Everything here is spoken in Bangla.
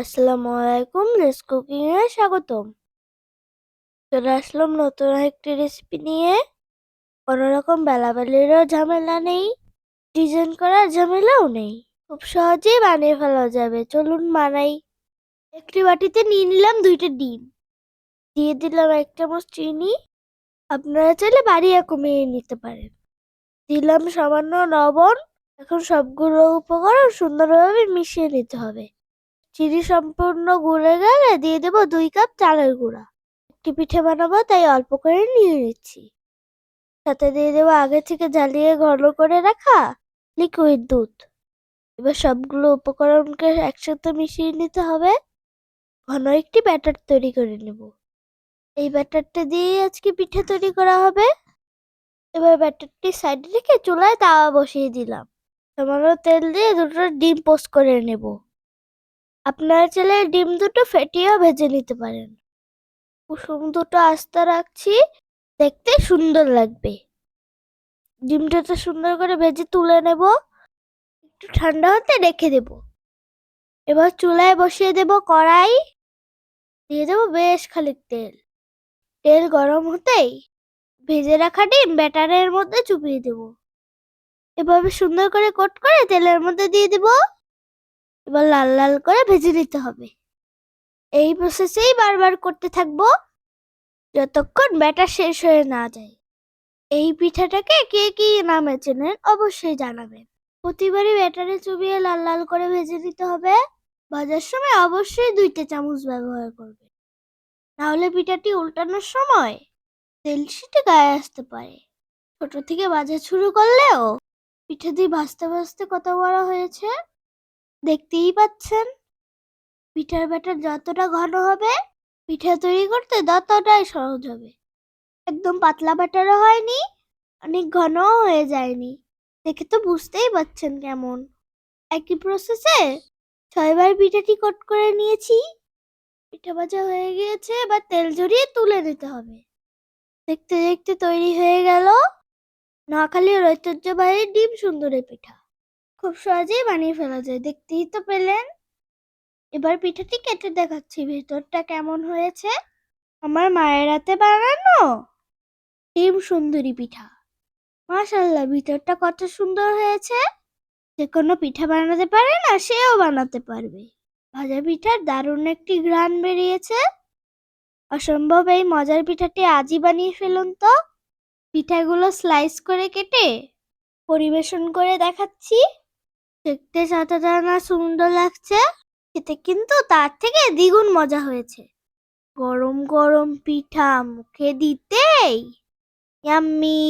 আসসালামু আলাইকুম রেস কুকিং এ স্বাগতম। চলে আসলাম নতুন একটি রেসিপি নিয়ে। কোনো রকম বেলাবেলিরও ঝামেলা নেই ডিজাইন করার ঝামেলাও নেই। খুব সহজেই বানিয়ে ফেলা যাবে, চলুন বানাই। একটি বাটিতে নিয়ে নিলাম দুইটা ডিম। দিয়ে দিলাম এক চামচ চিনি। আপনারা চাইলে বাড়িয়ে কমিয়ে নিতে পারেন। দিলাম সামান্য লবণ। এখন সবগুলো উপকরণ সুন্দরভাবে মিশিয়ে নিতে হবে। চিনি সম্পূর্ণ গুলে গেলে দিয়ে দেব দুই কাপ চালের গুঁড়া। একটি পিঠে বানাবো, তাই অল্প করে নিয়ে নিচ্ছি। সাথে দিয়ে দেবো আগে থেকে জ্বালিয়ে ঘন করে রাখা লিকুইড দুধ। এবার সবগুলো উপকরণকে একসাথে মিশিয়ে নিতে হবে। ঘন একটি ব্যাটার তৈরি করে নেব। এই ব্যাটারটা দিয়ে আজকে পিঠে তৈরি করা হবে। এবার ব্যাটারটি সাইডে রেখে চুলায় তাওয়া বসিয়ে দিলাম। সামান্য তেল দিয়ে দুটো ডিম পোস্ট করে নেব। আপনারা চাইলে ডিম দুটো ফেটিয়েও ভেজে নিতে পারেন। কুসুম দুটো আস্তে রাখছি, দেখতে সুন্দর লাগবে। ডিমটা তো সুন্দর করে ভেজে তুলে নেব, একটু ঠান্ডা হতে রেখে দেব। এবার চুলায় বসিয়ে দেব কড়াই, দিয়ে দেবো বেশ খানিক তেল। তেল গরম হতেই ভেজে রাখা ডিম ব্যাটারের মধ্যে চুপিয়ে দেব। এভাবে সুন্দর করে কোট করে তেলের মধ্যে দিয়ে দেবো। এবার লাল লাল করে ভেজে নিতে হবে। এই প্রসেসেই বারবার করতে থাকব যতক্ষণ ব্যাটার শেষ হয়ে না যায়। এই পিঠাটাকে কে কি নামে চেনেন অবশ্যই জানাবেন। প্রতিবারই ব্যাটারে চুবিয়ে লাল লাল করে ভেজে নিতে হবে। ভাজার সময় অবশ্যই দুইটা চামচ ব্যবহার করবে নাহলে পিঠাটি উল্টানোর সময় তেল ছিটে গায়ে আসতে পারে। ছোট থেকে ভাজা শুরু করলেও পিঠা দিয়ে ভাজতে ভাজতে কত বড় হয়েছে? দেখতেই পাচ্ছেন? পিঠার ব্যাটার যতটা ঘন হবে, পিঠা তৈরি করতে ততটাই সহজ হবে। একদম পাতলা ব্যাটারও হয়নি, অনেক ঘনও হয়ে যায়নি। দেখে তো বুঝতেই পাচ্ছেন কেমন। একই প্রসেসে ছয়বার পিঠাটি কোট করে নিয়েছি। পিঠা ভাজা হয়ে গিয়েছে, এবার তেল ঝরিয়ে তুলে নিতে হবে। দেখতে দেখতে তৈরি হয়ে গেল। নোয়াখালীর ঐতিহ্যবাহী ডিম সুন্দরী পিঠা। খুব সহজেই বানিয়ে ফেলা যায়, দেখতেই তো পেলেন। এবার পিঠাটি কেটে দেখাচ্ছি, ভেতরটা কেমন হয়েছে? আমার মায়ের হাতে বানানো ডিম সুন্দরী পিঠা। মাশাল্লাহ ভিতরটা কত সুন্দর হয়েছে। যে কোনো পিঠা বানাতে পারে না, সেও বানাতে পারবে। ভাজা পিঠার দারুণ একটি ঘ্রাণ বেরিয়েছে। অসম্ভব, এই মজার পিঠাটি আজই বানিয়ে ফেলুন তো। পিঠাগুলো স্লাইস করে কেটে পরিবেশন করে দেখাচ্ছি। দেখতে না সুন্দর লাগছে, খেতে কিন্তু তার থেকে দ্বিগুণ মজা হয়েছে। গরম গরম পিঠা মুখে দিতেই, ইয়াম্মি!